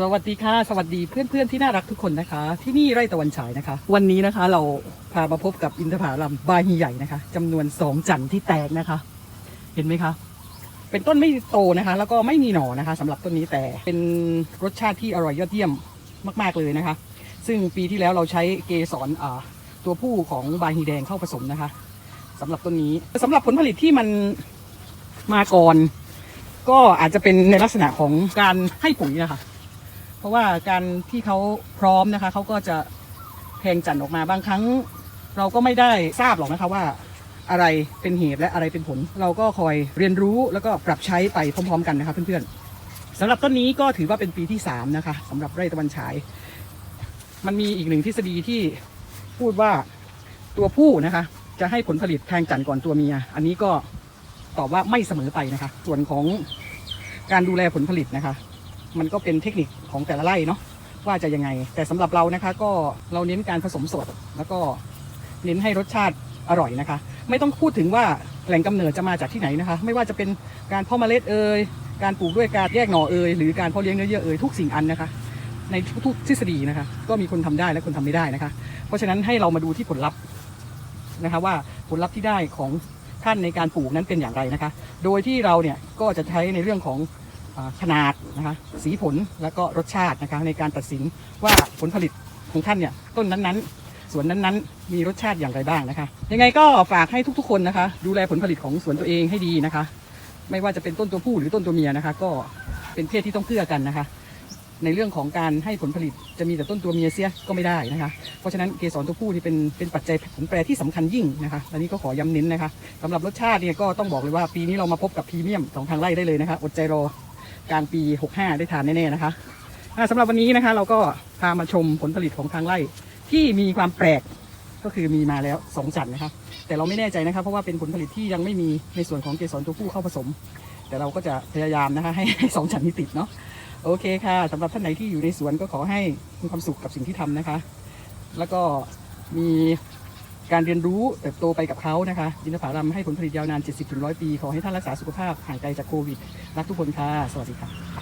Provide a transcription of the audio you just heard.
สวัสดีค่ะ สวัสดีเพื่อนๆที่น่ารักทุกคนนะคะ ที่นี่ไร่ตะวันฉายนะคะ วันนี้นะคะเราพามาพบกับอินทผลัมบาฮีใหญ่นะคะจำนวนสองจันทร์ที่แตกนะคะ เห็นไหมคะ เป็นต้นไม่โตนะคะ แล้วก็ไม่มีหน่อนะคะสำหรับต้นนี้แต่เป็นรสชาติที่อร่อยยอดเยี่ยมมาก ๆเลยนะคะ ซึ่งปีที่แล้วเราใช้เกสรตัวผู้ของบาฮีแดงเข้าผสมนะคะสำหรับต้นนี้สำหรับผลผลิตที่มันมาก่อน ก็อาจจะเป็นในลักษณะของการให้ปุ๋ยนะคะ ราะว่าการที่เขาพร้อมนะคะเขาก็จะแทงจันทร์ออกมาบางครั้ง เราก็ไม่ได้ทราบหรอกนะคะว่า อะไรเป็นเหตุและอะไรเป็นผล เราก็คอยเรียนรู้แล้วก็ปรับใช้ไปพร้อม ๆ กันนะคะเพื่อนๆสำหรับต้นนี้ก็ถือว่าเป็นปีที่สามนะคะสำหรับไร่ตะวันฉาย มันมีอีกหนึ่งทฤษฎีที่พูดว่าตัวผู้นะคะ จะให้ผลผลิตแทงจันทร์ก่อนตัวเมีย อันนี้ก็ตอบว่าไม่เสมอไปนะคะ ส่วนของการดูแลผลผลิตนะคะ มันก็เป็นเทคนิคของแต่ละไร่เนาะว่าจะยังไง แต่สำหรับเรานะคะ ก็เราเน้นการผสมสด แล้วก็เน้นให้รสชาติอร่อยนะคะ ไม่ต้องพูดถึงว่าแหล่งกำเนิดจะมาจากที่ไหนนะคะ ไม่ว่าจะเป็นการเพาะเมล็ดเอ่ยการปลูกด้วยการแยกหน่อเอ่ยหรือการเพาะเลี้ยงเนื้อเยื่อเอ่ยทุกสิ่งอันนะคะ ในทุกทฤษฎีนะคะ ก็มีคนทำได้และคนทำไม่ได้นะคะ เพราะฉะนั้นให้เรามาดูที่ผลลัพธ์นะคะว่าผลลัพธ์ที่ได้ของท่านในการปลูกนั้นเป็นอย่างไรนะคะ โดยที่เราเนี่ยก็จะใช้ในเรื่องของ ขนาดนะคะสีผลแล้วก็รสชาตินะคะในการตัดสินว่าผลผลิตของท่านเนี่ยต้นนั้นๆ สวนนั้นๆ มีรสชาติอย่างไรบ้างนะคะ ยังไงก็ฝากให้ทุกๆคนนะคะ ดูแลผลผลิตของสวนตัวเองให้ดีนะคะ ไม่ว่าจะเป็นต้นตัวผู้หรือต้นตัวเมียนะคะ ก็เป็นเพศที่ต้องเกื้อกันนะคะ ในเรื่องของการให้ผลผลิตจะมีแต่ต้นตัวเมียเสียก็ไม่ได้นะคะ เพราะฉะนั้นเกสรตัวผู้นี่เป็นเป็นปัจจัยผลแปรที่สำคัญยิ่งนะคะอันนี้ก็ขอย้ำเน้นนะคะสำหรับรสชาติเนี่ยก็ต้องบอกเลยว่าปีนี้เรามาพบกับพรีเมียมของทางไร่ได้เลยนะคะอดใจรอ กลางปี 65 ได้ทานแน่ๆนะคะอ่าสำหรับวันนี้นะคะ เราก็พามาชมผลผลิตของทางไร่ที่มีความแปลกก็คือมีมาแล้วสองจันนะคะแต่เราไม่แน่ใจนะคะเพราะว่าเป็นผลผลิตที่ยังไม่มีในส่วนของเกสรตัวผู้เข้าผสม แต่เราก็จะพยายามนะคะให้สองจันนี้ติดเนาะโอเคค่ะสำหรับท่านไหนที่อยู่ในสวนก็ขอให้มีความสุขกับสิ่งที่ทำนะคะ แล้วก็มี การเรียนรู้เติบโตไปกับเขานะคะ ยินดีผารำให้ผลผลิตยาวนาน 70-100 ปี ขอให้ท่านรักษาสุขภาพห่างไกลจากโควิด รักทุกคนค่ะ สวัสดีค่ะ